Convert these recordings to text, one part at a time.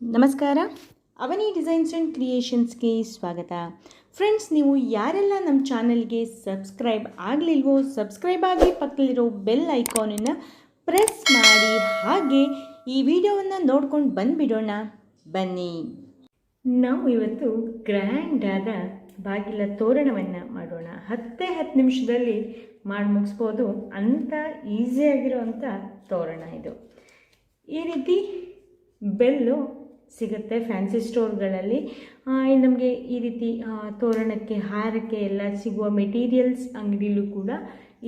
ನಮಸ್ಕಾರ. ಅವನಿ designs and ಕ್ರಿಯೇಷನ್ಸ್ಗೆ ಸ್ವಾಗತ. Friends, ನೀವು ಯಾರೆಲ್ಲ ನಮ್ಮ ಚಾನಲ್ಗೆ ಸಬ್ಸ್ಕ್ರೈಬ್ ಆಗಲಿಲ್ವೋ, ಸಬ್ಸ್ಕ್ರೈಬ್ ಆಗಿ ಪಕ್ಕದಲ್ಲಿರೋ ಬೆಲ್ ಐಕಾನನ್ನು ಪ್ರೆಸ್ ಮಾಡಿ, ಹಾಗೆ ಈ ವಿಡಿಯೋವನ್ನು ನೋಡ್ಕೊಂಡು ಬಂದುಬಿಡೋಣ. ಬನ್ನಿ. ನಾವು ಇವತ್ತು ಗ್ರ್ಯಾಂಡಾದ ಬಾಗಿಲ ತೋರಣವನ್ನು ಮಾಡೋಣ. ಹತ್ತೇ ಹತ್ತು ನಿಮಿಷದಲ್ಲಿ ಮಾಡಿ ಮುಗಿಸ್ಬೋದು. ಅಂಥ ಈಸಿಯಾಗಿರೋವಂಥ ತೋರಣ ಇದು. ಈ ರೀತಿ ಬೆಲ್ಲು ಸಿಗುತ್ತೆ ಫ್ಯಾನ್ಸಿ ಸ್ಟೋರ್ಗಳಲ್ಲಿ ನಮಗೆ ಈ ರೀತಿ ತೋರಣಕ್ಕೆ, ಹಾರಕ್ಕೆ ಎಲ್ಲ ಸಿಗುವ ಮೆಟೀರಿಯಲ್ಸ್ ಅಂಗಡಿಲೂ ಕೂಡ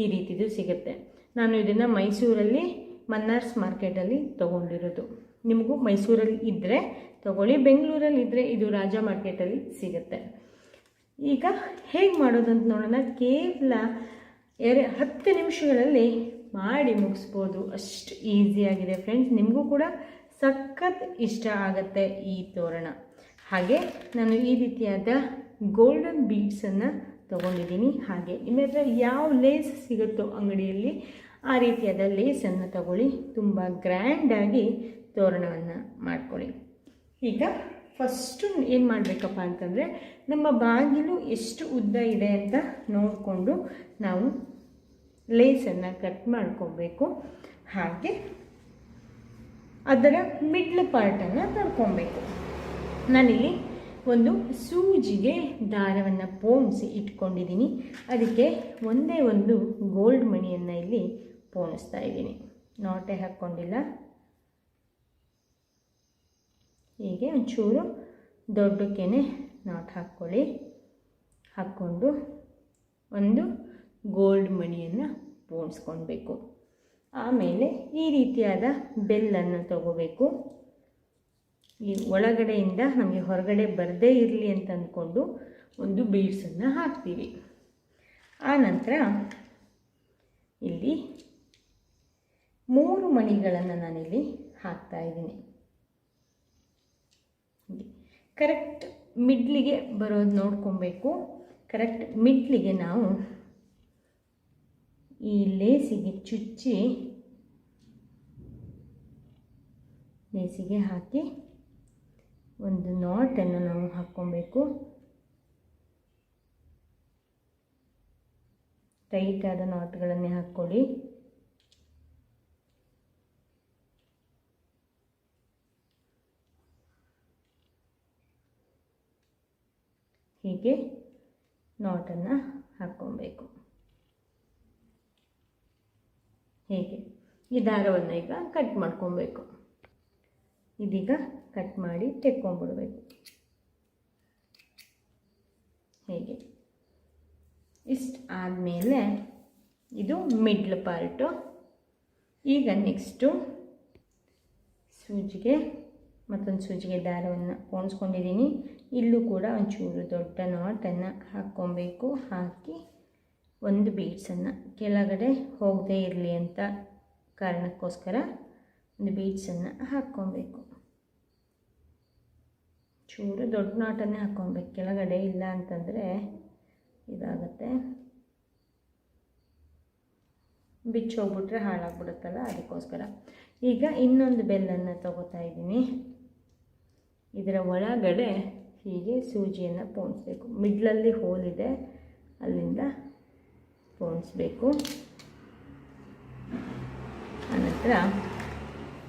ಈ ರೀತಿದು ಸಿಗುತ್ತೆ. ನಾನು ಇದನ್ನು ಮೈಸೂರಲ್ಲಿ ಮನ್ನಾರ್ಸ್ ಮಾರ್ಕೆಟಲ್ಲಿ ತೊಗೊಂಡಿರೋದು. ನಿಮಗೂ ಮೈಸೂರಲ್ಲಿ ಇದ್ದರೆ ತೊಗೊಳ್ಳಿ, ಬೆಂಗಳೂರಲ್ಲಿ ಇದ್ದರೆ ಇದು ರಾಜ ಮಾರ್ಕೆಟಲ್ಲಿ ಸಿಗುತ್ತೆ. ಈಗ ಹೇಗೆ ಮಾಡೋದಂತ ನೋಡೋಣ. ಕೇವಲ ಎರಡು ಹತ್ತು ನಿಮಿಷಗಳಲ್ಲಿ ಮಾಡಿ ಮುಗಿಸ್ಬೋದು. ಅಷ್ಟು ಈಸಿಯಾಗಿದೆ ಫ್ರೆಂಡ್ಸ್ ನಿಮಗೂ ಕೂಡ ಸಖತ್ ಇಷ್ಟ ಆಗುತ್ತೆ ಈ ತೋರಣ. ಹಾಗೆ ನಾನು ಈ ರೀತಿಯಾದ ಗೋಲ್ಡನ್ ಬೀಡ್ಸನ್ನು ತೊಗೊಂಡಿದ್ದೀನಿ. ಹಾಗೆ ನಿಮ್ಮ ಯಾವ ಲೇಸ್ ಸಿಗುತ್ತೋ ಅಂಗಡಿಯಲ್ಲಿ ಆ ರೀತಿಯಾದ ಲೇಸನ್ನು ತಗೊಳ್ಳಿ. ತುಂಬ ಗ್ರ್ಯಾಂಡಾಗಿ ತೋರಣವನ್ನು ಮಾಡ್ಕೊಳ್ಳಿ. ಈಗ ಫಸ್ಟು ಏನು ಮಾಡಬೇಕಪ್ಪ ಅಂತಂದರೆ ನಮ್ಮ ಬಾಗಿಲು ಎಷ್ಟು ಉದ್ದ ಇದೆ ಅಂತ ನೋಡಿಕೊಂಡು ನಾವು ಲೇಸನ್ನು ಕಟ್ ಮಾಡ್ಕೋಬೇಕು. ಹಾಗೆ ಅದರ ಮಿಡ್ಲ್ ಪಾರ್ಟನ್ನು ತರ್ಕೊಬೇಕು ನಾನಿಲ್ಲಿ ಒಂದು ಸೂಜಿಗೆ ದಾರವನ್ನು ಪೋಣಿಸಿ ಇಟ್ಕೊಂಡಿದ್ದೀನಿ. ಅದಕ್ಕೆ ಒಂದೇ ಒಂದು ಗೋಲ್ಡ್ ಮಣಿಯನ್ನು ಇಲ್ಲಿ ಪೋಣಿಸ್ತಾ ಇದ್ದೀನಿ. ನೋಟೆ ಹಾಕ್ಕೊಂಡಿಲ್ಲ. ಹೀಗೆ ಒಂಚೂರು ದೊಡ್ಡಕ್ಕೇ ನಾಟ್ ಹಾಕ್ಕೊಳ್ಳಿ. ಹಾಕ್ಕೊಂಡು ಒಂದು ಗೋಲ್ಡ್ ಮಣಿಯನ್ನು ಪೋಣಿಸ್ಕೊಳ್ಬೇಕು. ಆಮೇಲೆ ಈ ರೀತಿಯಾದ ಬೆಲ್ಲನ್ನು ತಗೋಬೇಕು. ಈ ಒಳಗಡೆಯಿಂದ ನಮಗೆ ಹೊರಗಡೆ ಬರದೇ ಇರಲಿ ಅಂತ ಅಂದ್ಕೊಂಡು ಒಂದು ಬೀಡ್ಸನ್ನು ಹಾಕ್ತೀವಿ. ಆನಂತರ ನಂತರ ಇಲ್ಲಿ ಮೂರು ಮಣಿಗಳನ್ನು ನಾನಿಲ್ಲಿ ಹಾಕ್ತಾ ಇದ್ದೀನಿ. ಕರೆಕ್ಟ್ ಮಿಡ್ಲಿಗೆ ಬರೋದು ನೋಡ್ಕೊಬೇಕು. ಕರೆಕ್ಟ್ ಮಿಡ್ಲಿಗೆ ನಾವು ಈ ಲೇಸಿಗೆ ಚುಚ್ಚಿ ಲೇಸಿಗೆ ಹಾಕಿ ಒಂದು ನಾಟನ್ನು ನಾವು ಹಾಕ್ಕೊಬೇಕು. ಟೈಟಾದ ನಾಟ್ಗಳನ್ನೇ ಹಾಕ್ಕೊಳ್ಳಿ. ಹೀಗೆ ನಾಟನ್ನು ಹಾಕ್ಕೊಬೇಕು. ಹೀಗೆ. ಈ ದಾರವನ್ನು ಈಗ ಕಟ್ ಮಾಡ್ಕೊಬೇಕು. ಇದೀಗ ಕಟ್ ಮಾಡಿ ತೆಕ್ಕೊಂಬಿಡ್ಬೇಕು. ಹೀಗೆ. ಇಷ್ಟು ಆದಮೇಲೆ ಇದು ಮಿಡ್ಲ್ ಪಾರ್ಟು ಈಗ ನೆಕ್ಸ್ಟು ಸೂಜಿಗೆ ಮತ್ತೊಂದು ಸೂಜಿಗೆ ದಾರವನ್ನು ಪೋಣಿಸ್ಕೊಂಡಿದ್ದೀನಿ ಇಲ್ಲೂ ಕೂಡ ಒಂಚೂರು ದೊಡ್ಡ ನಾಟನ್ನು ಹಾಕ್ಕೊಬೇಕು. ಹಾಕಿ ಒಂದು ಬೀಡ್ಸನ್ನು ಕೆಳಗಡೆ ಹೋಗದೇ ಇರಲಿ ಅಂತ ಕಾರಣಕ್ಕೋಸ್ಕರ ಒಂದು ಬೀಡ್ಸನ್ನು ಹಾಕ್ಕೊಬೇಕು. ಚೂರು ದೊಡ್ಡ ನಾಟನೇ ಹಾಕ್ಕೊಬೇಕು. ಕೆಳಗಡೆ ಇಲ್ಲ ಅಂತಂದರೆ ಇದಾಗುತ್ತೆ. ಬಿಚ್ಚೋಗ್ಬಿಟ್ರೆ ಹಾಳಾಗ್ಬಿಡುತ್ತಲ್ಲ, ಅದಕ್ಕೋಸ್ಕರ. ಈಗ ಇನ್ನೊಂದು ಬೆಲ್ಲನ್ನು ತಗೋತಾ ಇದ್ದೀನಿ. ಇದರ ಒಳಗಡೆ ಹೀಗೆ ಸೂಜಿಯನ್ನು ಪೋಣಿಸ್ಬೇಕು. ಮಿಡ್ಲಲ್ಲಿ ಹೋಲಿದೆ ಅಲ್ಲಿಂದ ಪೋಣಿಸ್ಬೇಕು. ಆನಂತರ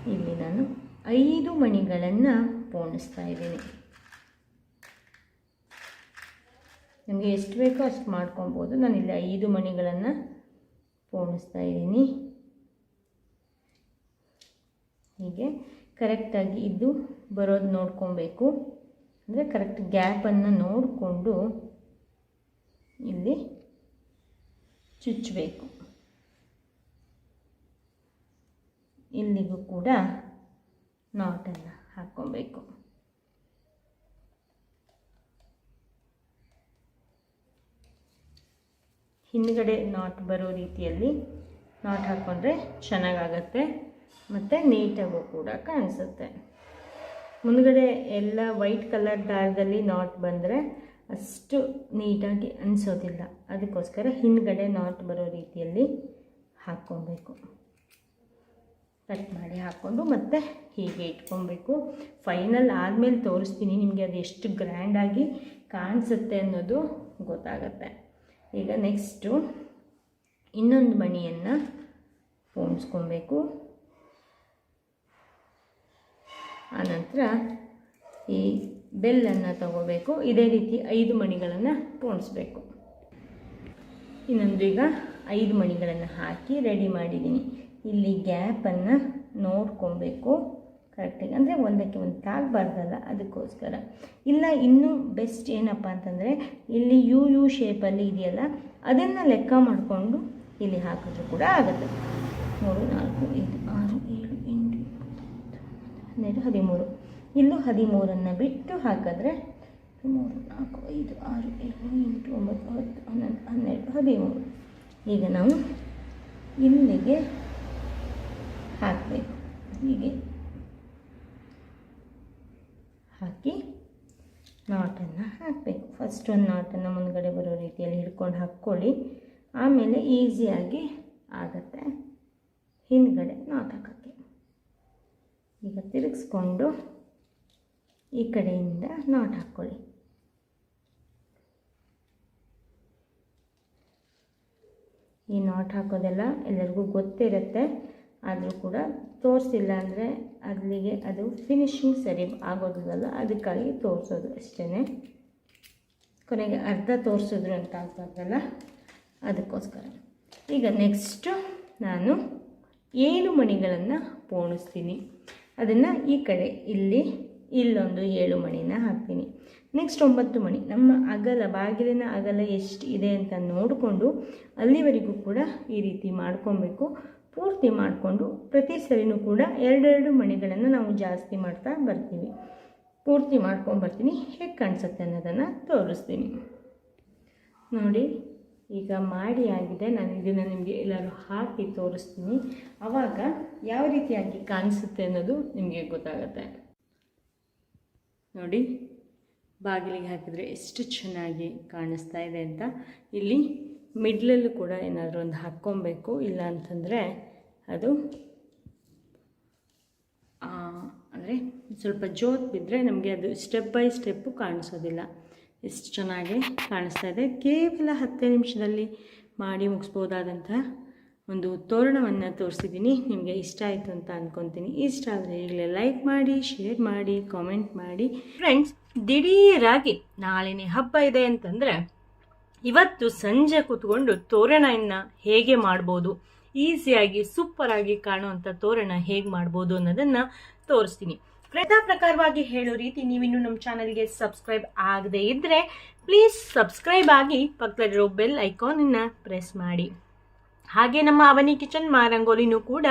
ಇಲ್ಲಿ ನಾನು ಐದು ಮಣಿಗಳನ್ನು ಪೋಣಿಸ್ತಾ ಇದ್ದೀನಿ. ನಮಗೆ ಎಷ್ಟು ಬೇಕೋ ಅಷ್ಟು ಮಾಡ್ಕೊಬೋದು. ನಾನು ಇಲ್ಲಿ ಐದು ಮಣಿಗಳನ್ನು ಪೋಣಿಸ್ತಾ ಇದ್ದೀನಿ. ಹೀಗೆ ಕರೆಕ್ಟಾಗಿ ಇದು ಬರೋದು ನೋಡ್ಕೊಬೇಕು. ಅಂದರೆ ಕರೆಕ್ಟ್ ಗ್ಯಾಪನ್ನು ನೋಡಿಕೊಂಡು ಇಲ್ಲಿ ಚುಚ್ಚಬೇಕು ಇಲ್ಲಿಗೂ ಕೂಡ ನಾಟನ್ನು ಹಾಕ್ಕೊಬೇಕು ಹಿಂದ್ಗಡೆ ನಾಟ್ ಬರೋ ರೀತಿಯಲ್ಲಿ ನಾಟ್ ಹಾಕ್ಕೊಂಡ್ರೆ ಚೆನ್ನಾಗಾಗತ್ತೆ. ಮತ್ತು ನೀಟಾಗೂ ಕೂಡ ಕಾಣಿಸುತ್ತೆ. ಮುಂದುಗಡೆ ಎಲ್ಲ ವೈಟ್ ಕಲರ್ ದಾರದಲ್ಲಿ ನಾಟ್ ಬಂದರೆ ಅಷ್ಟು ನೀಟಾಗಿ ಅನಿಸೋದಿಲ್ಲ. ಅದಕ್ಕೋಸ್ಕರ ಹಿಂದುಗಡೆ ನಾಟ್ ಬರೋ ರೀತಿಯಲ್ಲಿ ಹಾಕ್ಕೊಬೇಕು. ಕಟ್ ಮಾಡಿ ಹಾಕ್ಕೊಂಡು ಮತ್ತೆ ಹೀಗೆ ಇಟ್ಕೊಬೇಕು. ಫೈನಲ್ ಆದಮೇಲೆ ತೋರಿಸ್ತೀನಿ ನಿಮಗೆ ಅದು ಎಷ್ಟು ಗ್ರ್ಯಾಂಡಾಗಿ ಕಾಣಿಸುತ್ತೆ ಅನ್ನೋದು ಗೊತ್ತಾಗತ್ತೆ. ಈಗ ನೆಕ್ಸ್ಟು ಇನ್ನೊಂದು ಮಣಿಯನ್ನು ಪೋಣಿಸ್ಕೊಬೇಕು. ಆನಂತರ ಈ ಬೆಲ್ಲನ್ನು ತಗೋಬೇಕು. ಇದೇ ರೀತಿ ಐದು ಮಣಿಗಳನ್ನು ಪೋಣಿಸ್ಬೇಕು. ಇನ್ನೊಂದು ಈಗ ಐದು ಮಣಿಗಳನ್ನು ಹಾಕಿ ರೆಡಿ ಮಾಡಿದ್ದೀನಿ. ಇಲ್ಲಿ ಗ್ಯಾಪನ್ನು ನೋಡ್ಕೊಬೇಕು. ಕರೆಕ್ಟಾಗಿ ಅಂದರೆ ಒಂದಕ್ಕೆ ಒಂದು ತಾಗಬಾರ್ದಲ್ಲ, ಅದಕ್ಕೋಸ್ಕರ. ಇಲ್ಲ ಇನ್ನೂ ಬೆಸ್ಟ್ ಏನಪ್ಪ ಅಂತಂದರೆ, ಇಲ್ಲಿ ಯು ಯು ಶೇಪಲ್ಲಿ ಇದೆಯಲ್ಲ, ಅದನ್ನು ಲೆಕ್ಕ ಮಾಡಿಕೊಂಡು ಇಲ್ಲಿ ಹಾಕಿದ್ರು ಕೂಡ ಆಗುತ್ತೆ. ಮೂರು, ನಾಲ್ಕು, ಐದು, ಆರು, ಏಳು, ಎಂಟು ಹನ್ನೆರಡು ಹದಿಮೂರು. ಇಲ್ಲೂ ಹದಿಮೂರನ್ನು ಬಿಟ್ಟು ಹಾಕಿದ್ರೆ, ಮೂರು, ನಾಲ್ಕು, ಐದು, ಆರು, ಏಳು, ಎಂಟು, ಒಂಬತ್ತು, ಹತ್ತು, ಹನ್ನೊಂದು, ಹನ್ನೆರಡು, ಹದಿಮೂರು. ಈಗ ನಾವು ಇಲ್ಲಿಗೆ ಹಾಕಬೇಕು. ಹೀಗೆ ಹಾಕಿ ನಾಟನ್ನು ಹಾಕಬೇಕು. ಫಸ್ಟ್ ಒಂದು ನಾಟನ್ನು ಮುಂದ್ಗಡೆ ಬರೋ ರೀತಿಯಲ್ಲಿ ಹಿಡ್ಕೊಂಡು ಹಾಕ್ಕೊಳ್ಳಿ. ಆಮೇಲೆ ಈಸಿಯಾಗಿ ಆಗುತ್ತೆ. ಹಿಂದ್ಗಡೆ ನಾಟ್ ಹಾಕೋಕ್ಕೆ ಈಗ ತಿರುಗಿಸ್ಕೊಂಡು ಈ ಕಡೆಯಿಂದ ನಾಟ್ ಹಾಕ್ಕೊಳ್ಳಿ. ಈ ನಾಟ್ ಹಾಕೋದೆಲ್ಲ ಎಲ್ಲರಿಗೂ ಗೊತ್ತಿರುತ್ತೆ. ಆದರೂ ಕೂಡ ತೋರಿಸಿಲ್ಲ ಅಂದರೆ ಅಲ್ಲಿಗೆ ಅದು ಫಿನಿಶಿಂಗ್ ಸರಿ ಆಗೋದಿಲ್ಲ ಅದಕ್ಕಾಗಿ ತೋರಿಸೋದು ಅಷ್ಟೇ ಕೊನೆಗೆ ಅರ್ಧ ತೋರಿಸಿದ್ರು ಅಂತ ಆಗ್ಬಾರ್ದಲ್ಲ? ಅದಕ್ಕೋಸ್ಕರ. ಈಗ ನೆಕ್ಸ್ಟು ನಾನು ಏಳು ಮಣಿಗಳನ್ನು ಪೋಣಿಸ್ತೀನಿ. ಅದನ್ನು ಈ ಕಡೆ ಇಲ್ಲಿ, ಇಲ್ಲೊಂದು ಏಳು ಮಣಿನ ಹಾಕ್ತೀನಿ. ನೆಕ್ಸ್ಟ್ ಒಂಬತ್ತು ಮಣಿ. ನಮ್ಮ ಅಗಲ, ಬಾಗಿಲಿನ ಅಗಲ ಎಷ್ಟು ಇದೆ ಅಂತ ನೋಡಿಕೊಂಡು ಅಲ್ಲಿವರೆಗೂ ಕೂಡ ಈ ರೀತಿ ಮಾಡ್ಕೊಬೇಕು. ಪೂರ್ತಿ ಮಾಡಿಕೊಂಡು ಪ್ರತಿ ಸರಿನೂ ಕೂಡ ಎರಡೆರಡು ಮಣಿಗಳನ್ನು ನಾವು ಜಾಸ್ತಿ ಮಾಡ್ತಾ ಬರ್ತೀವಿ. ಪೂರ್ತಿ ಮಾಡ್ಕೊಂಬರ್ತೀನಿ ಹೇಗೆ ಕಾಣಿಸುತ್ತೆ ಅನ್ನೋದನ್ನು ತೋರಿಸ್ತೀನಿ. ನೋಡಿ, ಈಗ ಮಾಡಿ ಆಗಿದೆ. ನಾನು ಇದನ್ನು ನಿಮಗೆ ಎಲ್ಲರೂ ಹಾಕಿ ತೋರಿಸ್ತೀನಿ. ಆವಾಗ ಯಾವ ರೀತಿಯಾಗಿ ಕಾಣಿಸುತ್ತೆ ಅನ್ನೋದು ನಿಮಗೆ ಗೊತ್ತಾಗುತ್ತೆ. ನೋಡಿ, ಬಾಗಿಲಿಗೆ ಹಾಕಿದರೆ ಎಷ್ಟು ಚೆನ್ನಾಗಿ ಕಾಣಿಸ್ತಾ ಇದೆ ಅಂತ. ಇಲ್ಲಿ ಮಿಡ್ಲಲ್ಲೂ ಕೂಡ ಏನಾದರೂ ಒಂದು ಹಾಕ್ಕೊಬೇಕು, ಇಲ್ಲ ಅಂತಂದರೆ ಅದು ಅಂದರೆ ಸ್ವಲ್ಪ ಜೋತ್ ಬಿದ್ದರೆ ನಮಗೆ ಅದು ಸ್ಟೆಪ್ ಬೈ ಸ್ಟೆಪ್ಪು ಕಾಣಿಸೋದಿಲ್ಲ. ಎಷ್ಟು ಚೆನ್ನಾಗಿ ಕಾಣಿಸ್ತಾ ಇದೆ. ಕೇವಲ ಹತ್ತೇ ನಿಮಿಷದಲ್ಲಿ ಮಾಡಿ ಮುಗಿಸ್ಬೋದಾದಂತಹ ಒಂದು ತೋರಣವನ್ನು ತೋರಿಸಿದ್ದೀನಿ. ನಿಮಗೆ ಇಷ್ಟ ಆಯಿತು ಅಂತ ಅಂದ್ಕೊತೀನಿ ಇಷ್ಟ ಆದರೆ ಈಗಲೇ ಲೈಕ್ ಮಾಡಿ ಶೇರ್ ಮಾಡಿ ಕಾಮೆಂಟ್ ಮಾಡಿ. ಫ್ರೆಂಡ್ಸ್ ದಿಢೀರಾಗಿ ನಾಳೆನೇ ಹಬ್ಬ ಇದೆ ಅಂತಂದರೆ ಇವತ್ತು ಸಂಜೆ ಕೂತ್ಕೊಂಡು ತೋರಣವನ್ನು ಹೇಗೆ ಮಾಡ್ಬೋದು? ಈಸಿಯಾಗಿ, ಸೂಪರಾಗಿ ಕಾಣುವಂಥ ತೋರಣ ಹೇಗೆ ಮಾಡ್ಬೋದು ಅನ್ನೋದನ್ನು ತೋರಿಸ್ತೀನಿ. ಪ್ರಯತ್ನ ಪ್ರಕಾರವಾಗಿ ಹೇಳೋ ರೀತಿ ನೀವಿನ್ನು ನಮ್ಮ ಚಾನಲ್ಗೆ ಸಬ್ಸ್ಕ್ರೈಬ್ ಆಗದೆ ಇದ್ದರೆ ಪ್ಲೀಸ್ ಸಬ್ಸ್ಕ್ರೈಬ್ ಆಗಿ ಪಕ್ಕದಲ್ಲಿರೋ ಬೆಲ್ ಐಕಾನನ್ನು ಪ್ರೆಸ್ ಮಾಡಿ. ಹಾಗೆ ನಮ್ಮ ಅವನಿ ಕಿಚನ್ ಮಾರಂಗೋಲಿನೂ ಕೂಡ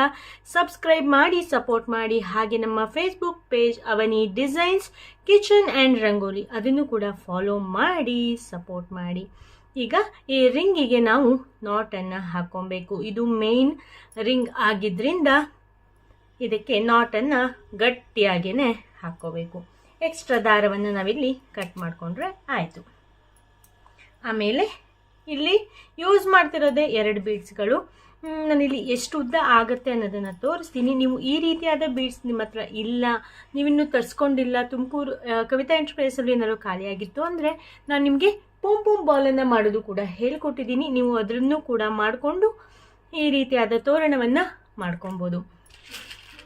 ಸಬ್ಸ್ಕ್ರೈಬ್ ಮಾಡಿ, ಸಪೋರ್ಟ್ ಮಾಡಿ. ಹಾಗೆ ನಮ್ಮ Facebook page Avani designs kitchen and rangoli ಅದನ್ನು ಕೂಡ ಫಾಲೋ ಮಾಡಿ, ಸಪೋರ್ಟ್ ಮಾಡಿ. ಈಗ ಈ ರಿಂಗಿಗೆ ನಾವು ನಾಟನ್ನು ಹಾಕ್ಕೊಬೇಕು ಇದು ಮೇನ್ ರಿಂಗ್ ಆಗಿದ್ದರಿಂದ ಇದಕ್ಕೆ ನಾಟನ್ನು ಗಟ್ಟಿಯಾಗೇ ಹಾಕ್ಕೋಬೇಕು ಎಕ್ಸ್ಟ್ರಾ ದಾರವನ್ನು ನಾವಿಲ್ಲಿ ಕಟ್ ಮಾಡಿಕೊಂಡ್ರೆ ಆಯಿತು. ಆಮೇಲೆ ಇಲ್ಲಿ ಯೂಸ್ ಮಾಡ್ತಿರೋದೇ ಎರಡು ಬೀಡ್ಸ್ಗಳು ನಾನಿಲ್ಲಿ ಎಷ್ಟು ಉದ್ದ ಆಗುತ್ತೆ ಅನ್ನೋದನ್ನು ತೋರಿಸ್ತೀನಿ. ನೀವು ಈ ರೀತಿಯಾದ ಬೀಡ್ಸ್ ನಿಮ್ಮ ಹತ್ರ ಇಲ್ಲ, ನೀವಿನ್ನೂ ತರಿಸ್ಕೊಂಡಿಲ್ಲ. ತುಮಕೂರು ಕವಿತಾ ಎಂಟರ್ಪ್ರೈಸಲ್ಲಿ ಏನಾದರೂ ಖಾಲಿಯಾಗಿತ್ತು ಅಂದರೆ ನಾನು ನಿಮಗೆ ಪೂಮ್ ಪೂಮ್ ಬಾಲನ್ನು ಮಾಡೋದು ಕೂಡ ಹೇಳ್ಕೊಟ್ಟಿದ್ದೀನಿ. ನೀವು ಅದನ್ನು ಕೂಡ ಮಾಡಿಕೊಂಡು ಈ ರೀತಿಯಾದ ತೋರಣವನ್ನು ಮಾಡ್ಕೊಬೋದು.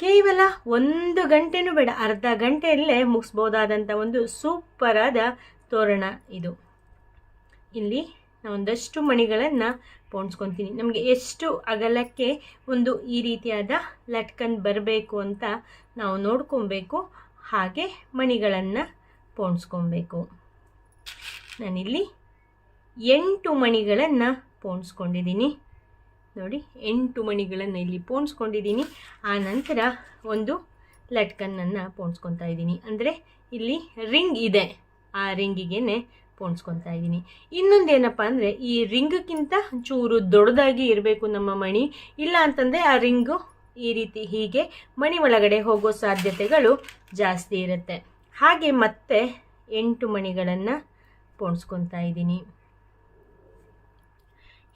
ಕೇವಲ ಒಂದು ಗಂಟೆನೂ ಬೇಡ, ಅರ್ಧ ಗಂಟೆಯಲ್ಲೇ ಮುಗಿಸ್ಬೋದಾದಂಥ ಒಂದು ಸೂಪರಾದ ತೋರಣ ಇದು. ಇಲ್ಲಿ ಒಂದಷ್ಟು ಮಣಿಗಳನ್ನು ಪೋಣಿಸ್ಕೊತೀನಿ. ನಮಗೆ ಎಷ್ಟು ಅಗಲಕ್ಕೆ ಒಂದು ಈ ರೀತಿಯಾದ ಲಟ್ಕನ್ ಬರಬೇಕು ಅಂತ ನಾವು ನೋಡ್ಕೊಬೇಕು. ಹಾಗೆ ಮಣಿಗಳನ್ನು ಪೋಣಿಸ್ಕೊಬೇಕು. ನಾನಿಲ್ಲಿ ಎಂಟು ಮಣಿಗಳನ್ನು ಪೋಣಿಸ್ಕೊಂಡಿದ್ದೀನಿ. ನೋಡಿ, ಎಂಟು ಮಣಿಗಳನ್ನು ಇಲ್ಲಿ ಪೋಣಿಸ್ಕೊಂಡಿದ್ದೀನಿ. ಆ ನಂತರ ಒಂದು ಲಟ್ಕನ್ನನ್ನು ಪೋಣಿಸ್ಕೊತಾ ಇದ್ದೀನಿ. ಅಂದರೆ ಇಲ್ಲಿ ರಿಂಗ್ ಇದೆ. ಆ ರಿಂಗಿಗೆ ಪೋಣಿಸ್ಕೊತಾ ಇದ್ದೀನಿ. ಇನ್ನೊಂದೇನಪ್ಪ ಅಂದರೆ, ಈ ರಿಂಗ್ಗಿಂತ ಚೂರು ದೊಡ್ಡದಾಗಿ ಇರಬೇಕು ನಮ್ಮ ಮಣಿ. ಇಲ್ಲ ಅಂತಂದರೆ ಆ ರಿಂಗು ಈ ರೀತಿ ಹೀಗೆ ಮಣಿ ಒಳಗಡೆ ಹೋಗೋ ಸಾಧ್ಯತೆಗಳು ಜಾಸ್ತಿ ಇರುತ್ತೆ. ಹಾಗೆ ಮತ್ತೆ ಎಂಟು ಮಣಿಗಳನ್ನು ಪೋಣಿಸ್ಕೊತಾ ಇದ್ದೀನಿ.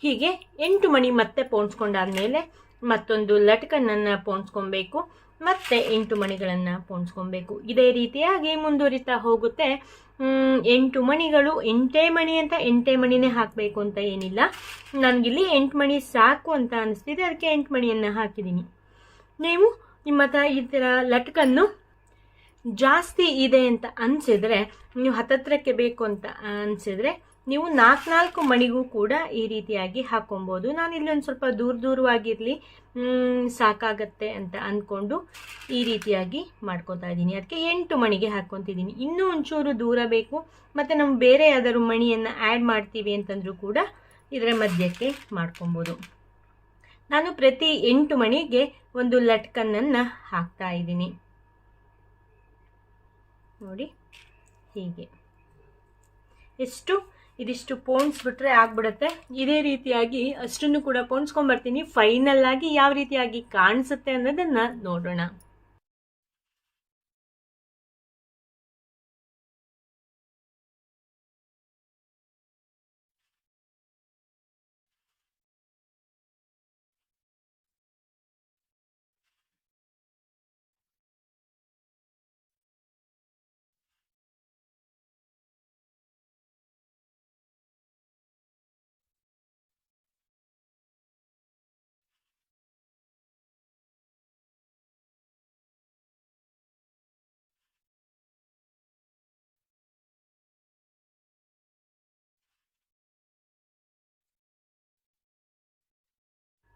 ಹೀಗೆ ಎಂಟು ಮಣಿ ಮತ್ತೆ ಪೋಣಿಸ್ಕೊಂಡಾದ್ಮೇಲೆ ಮತ್ತೊಂದು ಲಟ್ಕನನ್ನು ಪೋಣಿಸ್ಕೊಬೇಕು. ಮತ್ತೆ ಎಂಟು ಮಣಿಗಳನ್ನು ಪೋಣಿಸ್ಕೊಬೇಕು. ಇದೇ ರೀತಿಯಾಗಿ ಮುಂದುವರಿತಾ ಹೋಗುತ್ತೆ. ಎಂಟು ಮಣಿಗಳು ಎಂಟೇ ಮಣಿ ಅಂತ ಎಂಟೇ ಮಣಿನೇ ಹಾಕಬೇಕು ಅಂತ ಏನಿಲ್ಲ. ನನಗಿಲ್ಲಿ ಎಂಟು ಮಣಿ ಸಾಕು ಅಂತ ಅನಿಸ್ತಿದೆ. ಅದಕ್ಕೆ ಎಂಟು ಮಣಿಯನ್ನು ಹಾಕಿದ್ದೀನಿ. ನೀವು ನಿಮ್ಮ ಹತ್ರ ಈ ಥರ ಲಟ್ಕನ್ನು ಜಾಸ್ತಿ ಇದೆ ಅಂತ ಅನಿಸಿದರೆ, ನೀವು ಹತ್ತತ್ರಕ್ಕೆ ಬೇಕು ಅಂತ ಅನಿಸಿದರೆ, ನೀವು ನಾಲ್ಕು ನಾಲ್ಕು ಮಣಿಗೂ ಕೂಡ ಈ ರೀತಿಯಾಗಿ ಹಾಕೊಬೋದು. ನಾನು ಇಲ್ಲಿ ಒಂದು ಸ್ವಲ್ಪ ದೂರ ದೂರವಾಗಿರಲಿ ಸಾಕಾಗತ್ತೆ ಅಂತ ಅಂದ್ಕೊಂಡು ಈ ರೀತಿಯಾಗಿ ಮಾಡ್ಕೊತಾ ಇದ್ದೀನಿ. ಅದಕ್ಕೆ ಎಂಟು ಮಣಿಗೆ ಹಾಕ್ಕೊತಿದ್ದೀನಿ ಇನ್ನೂ ಒಂಚೂರು ದೂರ ಬೇಕು. ಮತ್ತು ನಾವು ಬೇರೆ ಯಾವ್ದಾದ್ರು ಮಣಿಯನ್ನು ಆ್ಯಡ್ ಮಾಡ್ತೀವಿ ಅಂತಂದರೂ ಕೂಡ ಇದರ ಮಧ್ಯಕ್ಕೆ ಮಾಡ್ಕೊಬೋದು. ನಾನು ಪ್ರತಿ ಎಂಟು ಮಣಿಗೆ ಒಂದು ಲಟ್ಕನ್ನನ್ನು ಹಾಕ್ತಾ ಇದ್ದೀನಿ. ನೋಡಿ ಹೀಗೆ. ಎಷ್ಟು ಇದಿಷ್ಟು ಪೋಣಿಸ್ಬಿಟ್ರೆ ಆಗ್ಬಿಡುತ್ತೆ. ಇದೇ ರೀತಿಯಾಗಿ ಅಷ್ಟನ್ನು ಕೂಡ ಪೋಣಿಸ್ಕೊಂಬರ್ತೀನಿ ಫೈನಲ್ ಆಗಿ ಯಾವ ರೀತಿಯಾಗಿ ಕಾಣಿಸುತ್ತೆ ಅನ್ನೋದನ್ನ ನೋಡೋಣ.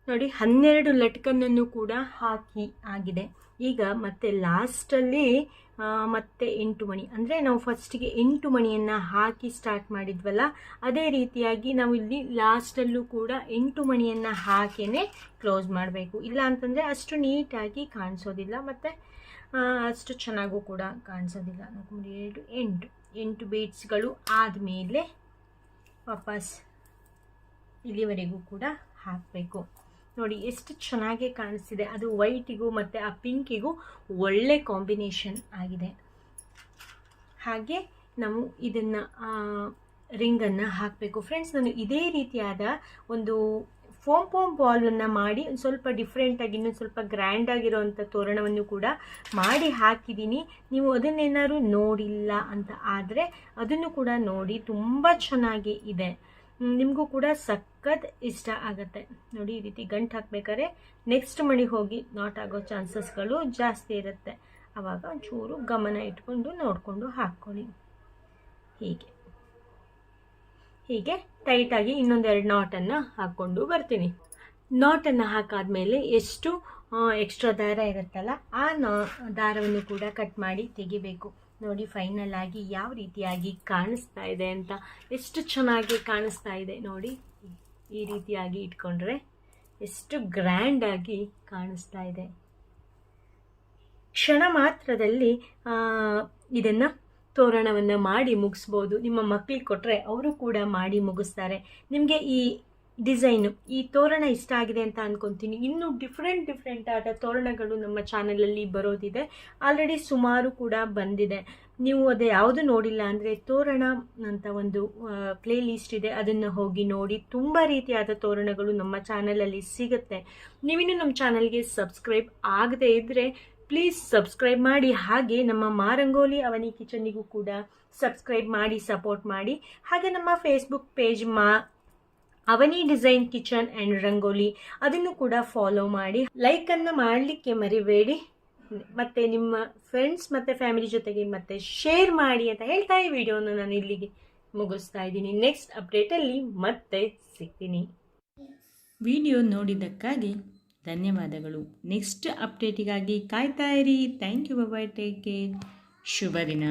ನೋಡಿ, ಹನ್ನೆರಡು ಲಟ್ಕನನ್ನು ಕೂಡ ಹಾಕಿ ಆಗಿದೆ. ಈಗ ಮತ್ತೆ ಲಾಸ್ಟಲ್ಲಿ ಮತ್ತೆ ಎಂಟು ಮಣಿ. ಅಂದರೆ ನಾವು ಫಸ್ಟಿಗೆ ಎಂಟು ಮಣಿಯನ್ನು ಹಾಕಿ ಸ್ಟಾರ್ಟ್ ಮಾಡಿದ್ವಲ್ಲ, ಅದೇ ರೀತಿಯಾಗಿ ನಾವು ಇಲ್ಲಿ ಲಾಸ್ಟಲ್ಲೂ ಕೂಡ ಎಂಟು ಮಣಿಯನ್ನು ಹಾಕಿಯೇ ಕ್ಲೋಸ್ ಮಾಡಬೇಕು. ಇಲ್ಲ ಅಂತಂದರೆ ಅಷ್ಟು ನೀಟಾಗಿ ಕಾಣಿಸೋದಿಲ್ಲ, ಮತ್ತು ಅಷ್ಟು ಚೆನ್ನಾಗೂ ಕೂಡ ಕಾಣಿಸೋದಿಲ್ಲ. ಎರಡು, ಎಂಟು. ಎಂಟು ಬೀಟ್ಸ್ಗಳು ಆದಮೇಲೆ ವಾಪಸ್ ಇಲ್ಲಿವರೆಗೂ ಕೂಡ ಹಾಕಬೇಕು. ನೋಡಿ, ಎಷ್ಟು ಚೆನ್ನಾಗಿ ಕಾಣಿಸ್ತಿದೆ. ಅದು ವೈಟಿಗೂ ಮತ್ತು ಆ ಪಿಂಕಿಗೂ ಒಳ್ಳೆ ಕಾಂಬಿನೇಷನ್ ಆಗಿದೆ. ಹಾಗೆ ನಾವು ಇದನ್ನು ರಿಂಗನ್ನು ಹಾಕಬೇಕು. ಫ್ರೆಂಡ್ಸ್, ನಾನು ಇದೇ ರೀತಿಯಾದ ಒಂದು ಫೋಮ್ ಫೋಮ್ ಬಾಲನ್ನು ಮಾಡಿ ಒಂದು ಸ್ವಲ್ಪ ಡಿಫ್ರೆಂಟಾಗಿ ಇನ್ನೊಂದು ಸ್ವಲ್ಪ ಗ್ರ್ಯಾಂಡ್ ಆಗಿರೋವಂಥ ತೋರಣವನ್ನು ಕೂಡ ಮಾಡಿ ಹಾಕಿದ್ದೀನಿ. ನೀವು ಅದನ್ನೇನಾದ್ರು ನೋಡಿಲ್ಲ ಅಂತ ಆದರೆ ಅದನ್ನು ಕೂಡ ನೋಡಿ ತುಂಬ ಚೆನ್ನಾಗಿ ಇದೆ. ನಿಮಗೂ ಕೂಡ ಸಖತ್ ಇಷ್ಟ ಆಗುತ್ತೆ. ನೋಡಿ, ಈ ರೀತಿ ಗಂಟು ಹಾಕ್ಬೇಕಾದ್ರೆ ನೆಕ್ಸ್ಟ್ ಮಣಿ ಹೋಗಿ ನಾಟ್ ಆಗೋ ಚಾನ್ಸಸ್ಗಳು ಜಾಸ್ತಿ ಇರುತ್ತೆ. ಆವಾಗ ಒಂಚೂರು ಗಮನ ಇಟ್ಕೊಂಡು ನೋಡಿಕೊಂಡು ಹಾಕ್ಕೊಳ್ಳಿ. ಹೀಗೆ. ಹೀಗೆ ಟೈಟಾಗಿ ಇನ್ನೊಂದೆರಡು ನಾಟನ್ನು ಹಾಕ್ಕೊಂಡು ಬರ್ತೀನಿ. ನಾಟನ್ನು ಹಾಕಾದ್ಮೇಲೆ ಎಷ್ಟು ಎಕ್ಸ್ಟ್ರಾ ದಾರ ಇರುತ್ತಲ್ಲ, ಆ ನಾ ದಾರವನ್ನು ಕೂಡ ಕಟ್ ಮಾಡಿ ತೆಗಿಬೇಕು. ನೋಡಿ ಫೈನಲ್ ಆಗಿ ಯಾವ ರೀತಿಯಾಗಿ ಕಾಣಿಸ್ತಾ ಇದೆ ಅಂತ, ಎಷ್ಟು ಚೆನ್ನಾಗಿ ಕಾಣಿಸ್ತಾ ಇದೆ ನೋಡಿ. ಈ ರೀತಿಯಾಗಿ ಇಟ್ಕೊಂಡ್ರೆ ಎಷ್ಟು ಗ್ರ್ಯಾಂಡಾಗಿ ಕಾಣಿಸ್ತಾ ಇದೆ. ಕ್ಷಣ ಮಾತ್ರದಲ್ಲಿ ಇದನ್ನು ತೋರಣವನ್ನು ಮಾಡಿ ಮುಗಿಸ್ಬೋದು. ನಿಮ್ಮ ಮಕ್ಕಳಿಗೆ ಕೊಟ್ಟರೆ ಅವರು ಕೂಡ ಮಾಡಿ ಮುಗಿಸ್ತಾರೆ. ನಿಮಗೆ ಈ ಡಿಸೈನು. ಈ ತೋರಣ ಇಷ್ಟ ಆಗಿದೆ ಅಂತ ಅಂದ್ಕೊತೀನಿ ಇನ್ನೂ ಡಿಫ್ರೆಂಟ್ ಡಿಫ್ರೆಂಟ್ ಆದ ತೋರಣಗಳು ನಮ್ಮ ಚಾನಲಲ್ಲಿ ಬರೋದಿದೆ. ಆಲ್ರೆಡಿ ಸುಮಾರು ಕೂಡ ಬಂದಿದೆ. ನೀವು ಅದು ಯಾವುದು ನೋಡಿಲ್ಲ ಅಂದರೆ ತೋರಣ ಅಂತ ಒಂದು ಪ್ಲೇ ಲಿಸ್ಟ್ ಇದೆ. ಅದನ್ನು ಹೋಗಿ ನೋಡಿ. ತುಂಬ ರೀತಿಯಾದ ತೋರಣಗಳು ನಮ್ಮ ಚಾನಲಲ್ಲಿ ಸಿಗುತ್ತೆ. ನೀವಿನ್ನೂ ನಮ್ಮ ಚಾನಲ್ಗೆ ಸಬ್ಸ್ಕ್ರೈಬ್ ಆಗದೇ ಇದ್ದರೆ ಪ್ಲೀಸ್ ಸಬ್ಸ್ಕ್ರೈಬ್ ಮಾಡಿ. ಹಾಗೆ ನಮ್ಮ ಮಾರಂಗೋಲಿ ಅವನಿ ಕಿಚನ್ನಿಗೂ ಕೂಡ ಸಬ್ಸ್ಕ್ರೈಬ್ ಮಾಡಿ ಸಪೋರ್ಟ್ ಮಾಡಿ. ಹಾಗೆ ನಮ್ಮ ಫೇಸ್ಬುಕ್ ಪೇಜ್ ಮಾ Avani design kitchen and rangoli ಅದನ್ನು ಕೂಡ ಫಾಲೋ ಮಾಡಿ ಲೈಕನ್ನು ಮಾಡಲಿಕ್ಕೆ ಮರಿಬೇಡಿ. ಮತ್ತು ನಿಮ್ಮ ಫ್ರೆಂಡ್ಸ್ ಮತ್ತು ಫ್ಯಾಮಿಲಿ ಜೊತೆಗೆ ಮತ್ತೆ ಶೇರ್ ಮಾಡಿ ಅಂತ ಹೇಳ್ತಾ ಈ ವಿಡಿಯೋನ ನಾನು ಇಲ್ಲಿಗೆ ಮುಗಿಸ್ತಾ ಇದ್ದೀನಿ. ನೆಕ್ಸ್ಟ್ ಅಪ್ಡೇಟಲ್ಲಿ ಮತ್ತೆ ಸಿಗ್ತೀನಿ. ವಿಡಿಯೋ ನೋಡಿದ್ದಕ್ಕಾಗಿ ಧನ್ಯವಾದಗಳು. ನೆಕ್ಸ್ಟ್ ಅಪ್ಡೇಟಿಗಾಗಿ ಕಾಯ್ತಾ ಇರಿ. Thank you bye take care ಶುಭ ದಿನ.